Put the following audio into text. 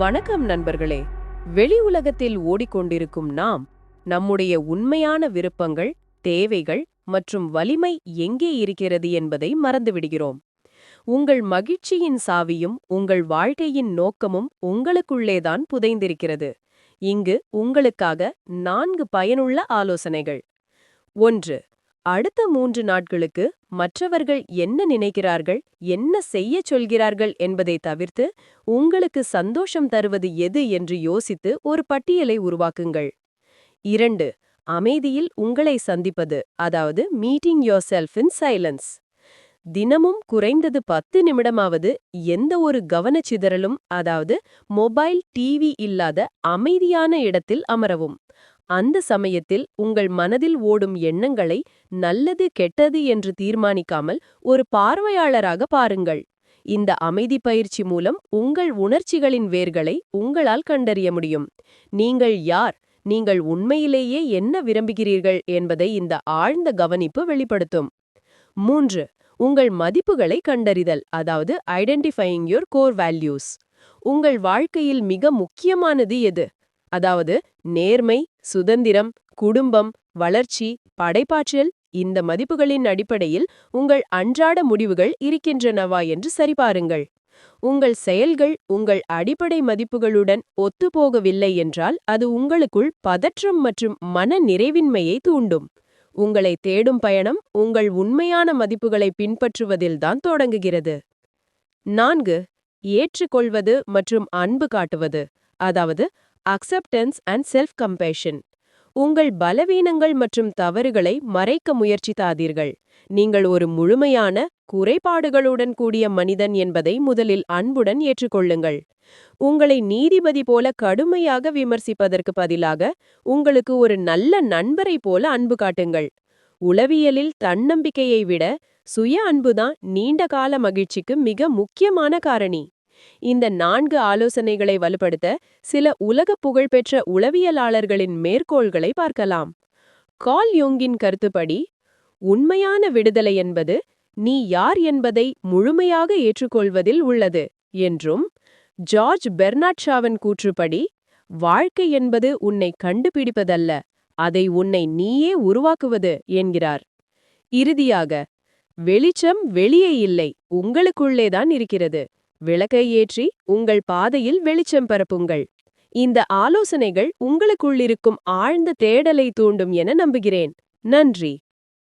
வணக்கம் நண்பர்களே. வெளி உலகத்தில் ஓடிக்கொண்டிருக்கும் நாம் நம்முடைய உண்மையான விருப்பங்கள் தேவைகள் மற்றும் வலிமை எங்கே இருக்கிறது என்பதை மறந்துவிடுகிறோம். உங்கள் மகிழ்ச்சியின் சாவியும் உங்கள் வாழ்க்கையின் நோக்கமும் உங்களுக்குள்ளேதான் புதைந்திருக்கிறது. இங்கு உங்களுக்காக நான்கு பயனுள்ள ஆலோசனைகள். ஒன்று அடுத்த மூன்று நாட்களுக்கு மற்றவர்கள் என்ன நினைக்கிறார்கள் என்ன செய்ய சொல்கிறார்கள் என்பதை தவிர்த்து உங்களுக்கு சந்தோஷம் தருவது எது என்று யோசித்து ஒரு பட்டியலை உருவாக்குங்கள். இரண்டு அமைதியில் உங்களை சந்திப்பது அதாவது meeting yourself in silence தினமும் குறைந்தது பத்து நிமிடமாவது எந்த ஒரு கவனச்சிதறலும் அதாவது மொபைல் டிவி இல்லாத அமைதியான இடத்தில் அமரவும். அந்த சமயத்தில் உங்கள் மனதில் ஓடும் எண்ணங்களை நல்லது கெட்டது என்று தீர்மானிக்காமல் ஒரு பார்வையாளராக பாருங்கள். இந்த அமைதி பயிற்சி மூலம் உங்கள் உணர்ச்சிகளின் வேர்களை உங்களால் கண்டறிய முடியும். நீங்கள் யார்? நீங்கள் உண்மையிலேயே என்ன விரும்புகிறீர்கள் என்பதை இந்த ஆழ்ந்த கவனிப்பு வெளிப்படுத்தும். மூன்று உங்கள் மதிப்புகளை கண்டறிதல் அதாவது ஐடென்டிஃபையிங் யோர் கோர் வேல்யூஸ் உங்கள் வாழ்க்கையில் மிக முக்கியமானது எது? அதாவது நேர்மை சுதந்திரம் குடும்பம் வளர்ச்சி படைப்பாற்றல் இந்த மதிப்புகளின் அடிப்படையில் உங்கள் அன்றாட முடிவுகள் இருக்கின்றனவா என்று சரிபாருங்கள். உங்கள் செயல்கள் உங்கள் அடிப்படை மதிப்புகளுடன் ஒத்துப்போகவில்லை என்றால் அது உங்களுக்குள் பதற்றம் மற்றும் மன நிறைவின்மையை தூண்டும். உங்களை தேடும் பயணம் உங்கள் உண்மையான மதிப்புகளை பின்பற்றுவதில்தான் தொடங்குகிறது. நான்கு ஏற்றுக்கொள்வது மற்றும் அன்பு காட்டுவது. அதாவது அக்செப்டன்ஸ் அண்ட் செல்ஃப் கம்பேஷன் உங்கள் பலவீனங்கள் மற்றும் தவறுகளை மறைக்க முயற்சித்தாதீர்கள். நீங்கள் ஒரு முழுமையான குறைபாடுகளுடன் கூடிய மனிதன் என்பதை முதலில் அன்புடன் ஏற்றுக்கொள்ளுங்கள். உங்களை நீதிபதி போல கடுமையாக விமர்சிப்பதற்கு பதிலாக உங்களுக்கு ஒரு நல்ல நண்பரை போல அன்பு காட்டுங்கள். உளவியலில் தன்னம்பிக்கையை விட சுய அன்புதான் நீண்ட கால மகிழ்ச்சிக்கு மிக முக்கியமான காரணி. இந்த நான்கு ஆலோசனைகளை வலுப்படுத்த சில உலக புகழ்பெற்ற உளவியலாளர்களின் மேற்கோள்களை பார்க்கலாம். கால் யோங்கின் கருத்துப்படி உண்மையான விடுதலை என்பது நீ யார் என்பதை முழுமையாக ஏற்றுக்கொள்வதில் உள்ளது என்றும் ஜார்ஜ் பெர்னாட்ஷாவின் கூற்றுப்படி வாழ்க்கை என்பது உன்னை கண்டுபிடிப்பதல்ல அதை உன்னை நீயே உருவாக்குவது என்கிறார். இறுதியாக வெளிச்சம் வெளியே இல்லை உங்களுக்குள்ளேதான் இருக்கிறது விளக்கை ஏற்றி உங்கள் பாதையில் வெளிச்சம் பரப்புங்கள். இந்த ஆலோசனைகள் உங்களுக்குள்ளிருக்கும் ஆழ்ந்த தேடலை தூண்டும் என நம்புகிறேன். நன்றி.